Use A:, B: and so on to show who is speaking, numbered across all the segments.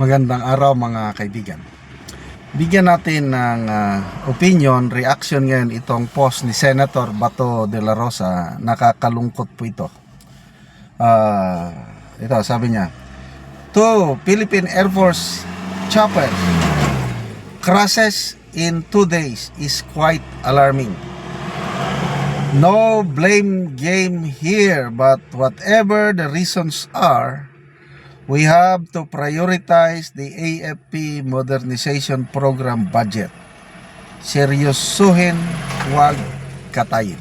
A: Magandang araw mga kaibigan. Bigyan natin ng ah, opinion, reaction ngayon itong post ni Senator Bato de la Rosa. Nakakalungkot po ito. Ah, ito, sabi niya, Two Philippine Air Force chopper crashes in two days is quite alarming. No blame game here, but whatever the reasons are, we have to prioritize the AFP modernization program budget. Seryosuhin, huwag katayin.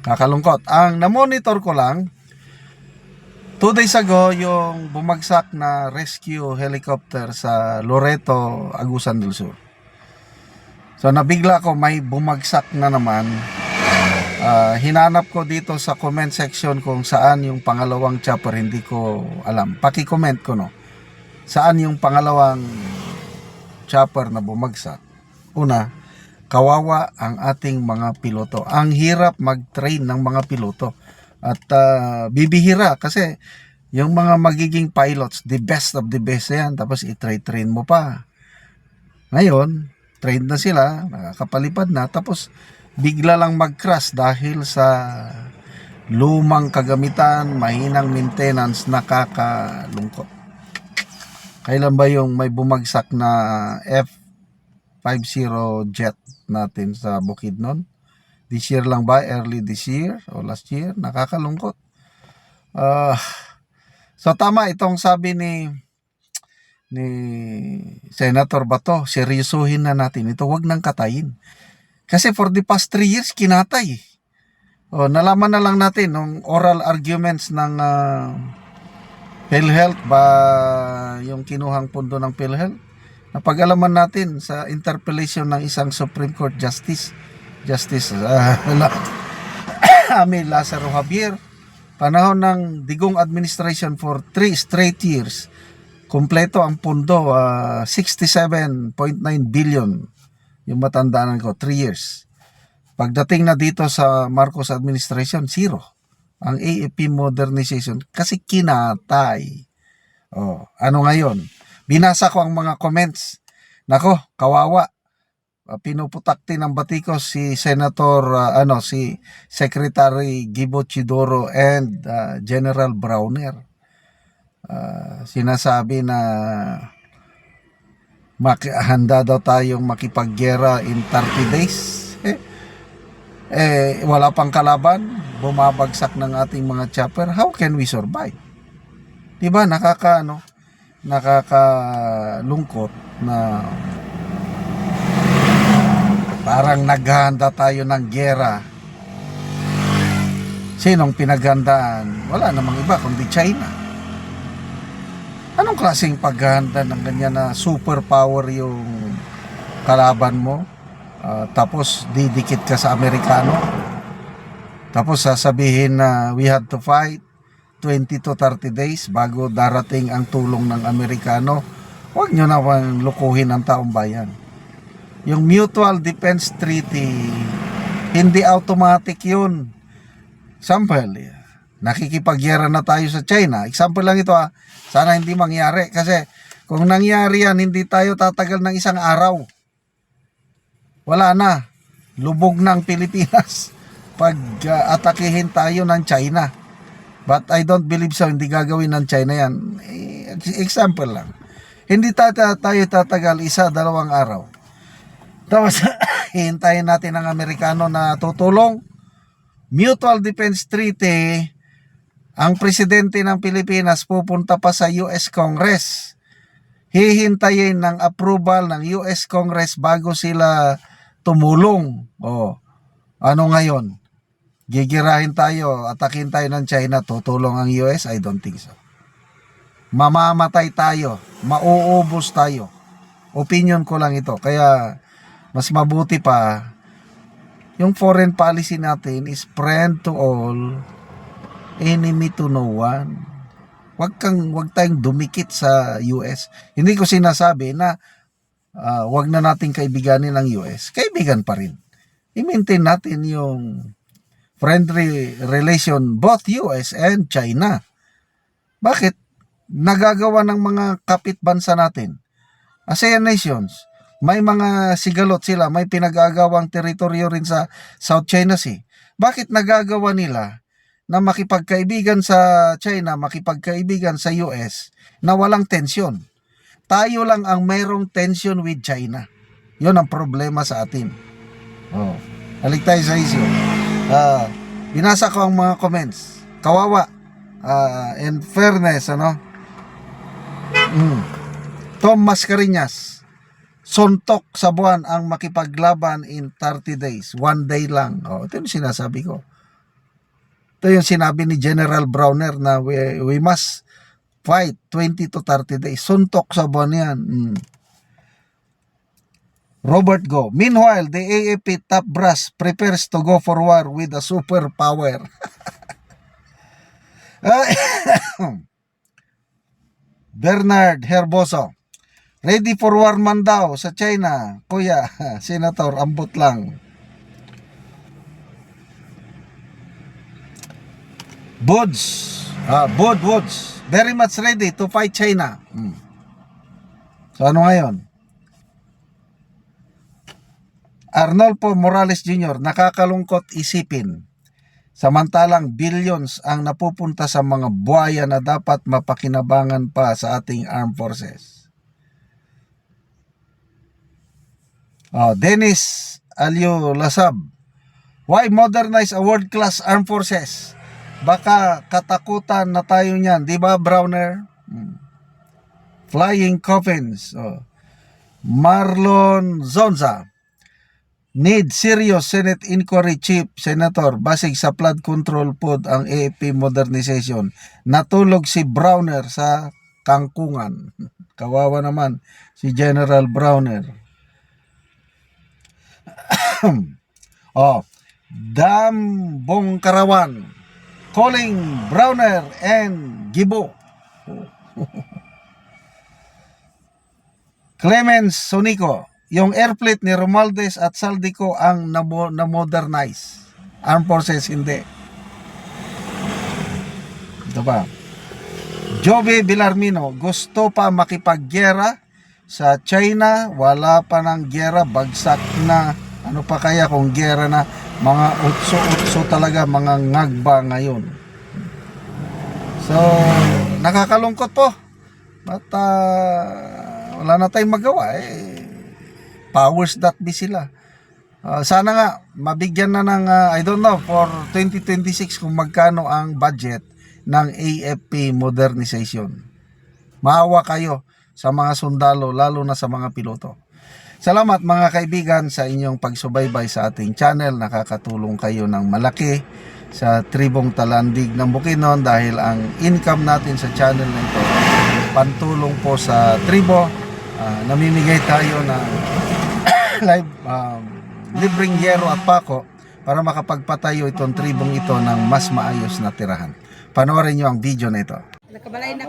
A: Kakalungkot. Ang namonitor ko lang, two days ago, yung bumagsak na rescue helicopter sa Loreto, Agusan del Sur. So nabigla ko may bumagsak na naman. Ah, hinanap ko dito sa comment section kung saan yung pangalawang chopper, hindi ko alam. Paki-comment ko no. Saan yung pangalawang chopper na bumagsak? Una, kawawa ang ating mga piloto. Ang hirap mag-train ng mga piloto. At ah, bibihira kasi yung mga magiging pilots, the best of the best yan. Tapos i-train mo pa. Ngayon, trained na sila, nakakapalipad na, tapos bigla lang mag-crash dahil sa lumang kagamitan, mahinang maintenance, nakakalungkot. Kailan ba yung may bumagsak na F-50 jet natin sa Bukidnon? This year lang ba? Early this year o last year? Nakakalungkot. Ah, so tama itong sabi ni ni Senator Bato, seryosuhin na natin ito, wag nang katayin. Kasi for the past 3 years, kinatay. O, nalaman na lang natin nung oral arguments ng ah, PhilHealth ba yung kinuhang pundo ng PhilHealth. Napag-alaman natin sa interpellation ng isang Supreme Court Justice, Justice uh, Ami Lazaro Javier, panahon ng digong administration for 3 straight years, Kompleto ang pundo, ah, 67.9 billion yung matandaan ko, 3 years. Pagdating na dito sa Marcos administration, zero. Ang AFP modernization kasi kinatay. Oh, ano ngayon? Binasa ko ang mga comments. Nako, kawawa. Ah, Pinuputakti ng batikos si Senator ah, ano si Secretary Gibo Chidoro and ah, General Browner ah, sinasabi na handa daw tayong makipaggera in 30 days. Eh, wala pang kalaban, bumabagsak ng ating mga chopper. How can we survive? 'Di ba? Nakaka ano, nakakalungkot na parang naghahanda tayo ng gera. Sinong pinaghandaan? Wala namang iba kundi China. Anong klaseng paghahanda ng ganyan na superpower yung kalaban mo? Ah, tapos didikit ka sa Amerikano? Tapos sasabihin na we had to fight 20 to 30 days bago darating ang tulong ng Amerikano. Huwag nyo naman lukuhin ang taong bayan. Yung Mutual Defense Treaty, hindi automatic yun. Example, nakikipagyera na tayo sa China. Example lang ito ah. Sana hindi mangyari kasi kung nangyari yan, hindi tayo tatagal ng isang araw. Wala na. Lubog ng Pilipinas pag ah, atakihin tayo ng China. But I don't believe so. Hindi gagawin ng China yan. Eh, Example lang. Hindi tayo, tayo tatagal isa, dalawang araw. Tapos, hintayin natin ang Amerikano na tutulong. Mutual Defense Treaty, ang presidente ng Pilipinas pupunta pa sa US Congress. Hihintayin ng approval ng US Congress bago sila tumulong. O, ano ngayon? Gigirahin tayo, atakin tayo ng China, tutulong ang US? I don't think so. Mamamatay tayo, mauubos tayo. Opinion ko lang ito. Kaya, mas mabuti pa, yung foreign policy natin is friend to all, enemy to no one. Wag kang wag tayong dumikit sa US. Hindi ko sinasabi na ah, wag na nating kaibiganin ng US. Kaibigan pa rin. I-maintain natin yung friendly relation both US and China. Bakit? nagagawa ng mga kapit bansa natin. ASEAN nations, may mga sigalot sila, may pinag-agawang teritoryo rin sa South China Sea. Bakit nagagawa nila na makipagkaibigan sa China, makipagkaibigan sa US na walang tensyon? Tayo lang ang mayroong tension with China. Yon ang problema sa atin. Oh. Halik tayo sa issue. Ah, binasa ko ang mga comments. Kawawa. Ah, in fairness, ano? Mm. Tom Mascareñas. Suntok sa buwan ang makipaglaban in 30 days. One day lang. Oh, ito yung sinasabi ko. Ito yung sinabi ni General Browner na we, we must fight 20 to 30 days. Suntok sa buwan yan. Mm. Robert Go. Meanwhile, the AAP top brass prepares to go for war with a superpower. Bernard Herboso. Ready for war man daw sa China. Kuya, Senator, ambot lang. Buds. Ah, Bud Woods. Very much ready to fight China. Hmm. So ano ngayon? Arnolfo Morales Jr. nakakalungkot isipin. Samantalang billions ang napupunta sa mga buhaya na dapat mapakinabangan pa sa ating armed forces. Oh, Dennis Alio Lasab. Why modernize a world-class armed forces? Baka katakutan na tayo niyan, di ba Browner? Hmm. Flying coffins. Oh. Marlon Zonza. Need serious Senate inquiry chief senator basig sa flood control pod ang AFP modernization. Natulog si Browner sa kangkungan. Kawawa naman si General Browner. oh, Dambong Karawan calling Browner and Gibo. Clemens Sonico, yung airplane ni Romualdez at Saldico ang namo- na-modernize. Armed Forces hindi. Ito pa. Joby Villarmino, gusto pa makipagyera sa China, wala pa ng gyera, bagsak na. Ano pa kaya kung gyera na mga utso-utso talaga, mga ngagba ngayon. So, nakakalungkot po. At ah, wala na tayong magawa eh. Powers that be sila. Ah, sana nga mabigyan na ng ah, I don't know for 2026 kung magkano ang budget ng AFP modernization. Maawa kayo sa mga sundalo lalo na sa mga piloto. Salamat mga kaibigan sa inyong pagsubaybay sa ating channel. Nakakatulong kayo ng malaki sa tribong talandig ng Bukidnon dahil ang income natin sa channel na ito pantulong po sa tribo. Ah, namimigay tayo ng live um, libreng yero at pako para makapagpatayo itong tribong ito ng mas maayos na tirahan. Panoorin nyo ang video na ito.
B: Nakabalay na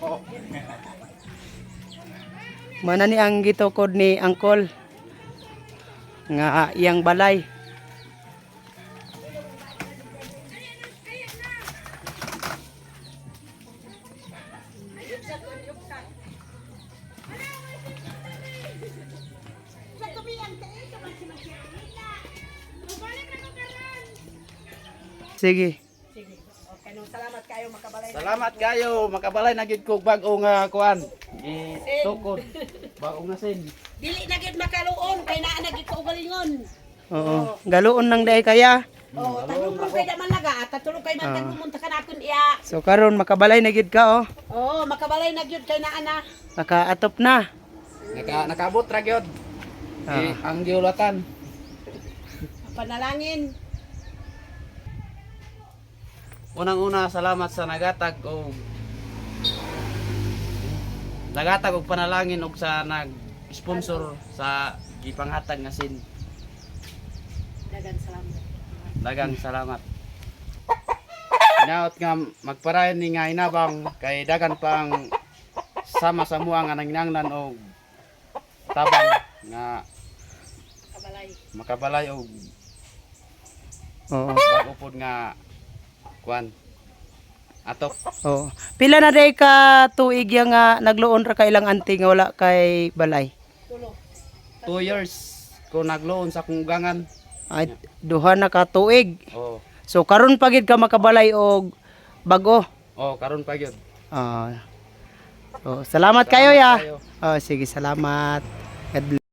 B: ko.
C: Mana ni ang gitukod ni Angkol nga iyang balay. Sige.
B: Okay, no, salamat kayo makabalay.
C: Salamat kayo, makabalay na gid kog bag-o nga kuan. Gitukod. Bag-o nga sin.
B: Dili na gid makaluon kay naa na gid kaugalingon.
C: Oo. Galoon nang day kaya.
B: Oh, tanong mo kay man naga, tatulog kay man uh. pumunta ka nakon iya.
C: So karon makabalay na gid ka oh.
B: Oh, makabalay na gyud kay naa na.
C: Nakaatop na.
D: Naka nakabot ra gyud.
C: Ah.
D: Eh, ang giulatan.
B: Panalangin.
D: Unang-una salamat sa nagatag o nagatag og panalangin og sa nag-sponsor sa gipanghatag nga sin.
B: Dagan salamat.
D: Dagang salamat. Inaot nga magparayon ni nga inabang kay dagan pa ang sama sa mua nga nanginanglan og tabang nga
B: Kabalay.
D: makabalay og
C: Oo.
D: bag-upod nga kwan atok
E: Oh. Pila na day ka tuig ya nga nagloon ra ka ilang anti nga wala kay balay.
D: 2 years ko nagloon sa akong gangan
E: Ay duha na ka tuig.
D: oh
E: So karon pagid ka makabalay og bago.
D: oh karon pa gyud
E: Ah. so, salamat kayo ya.
D: kayo.
E: Oh, sige, salamat. God bless.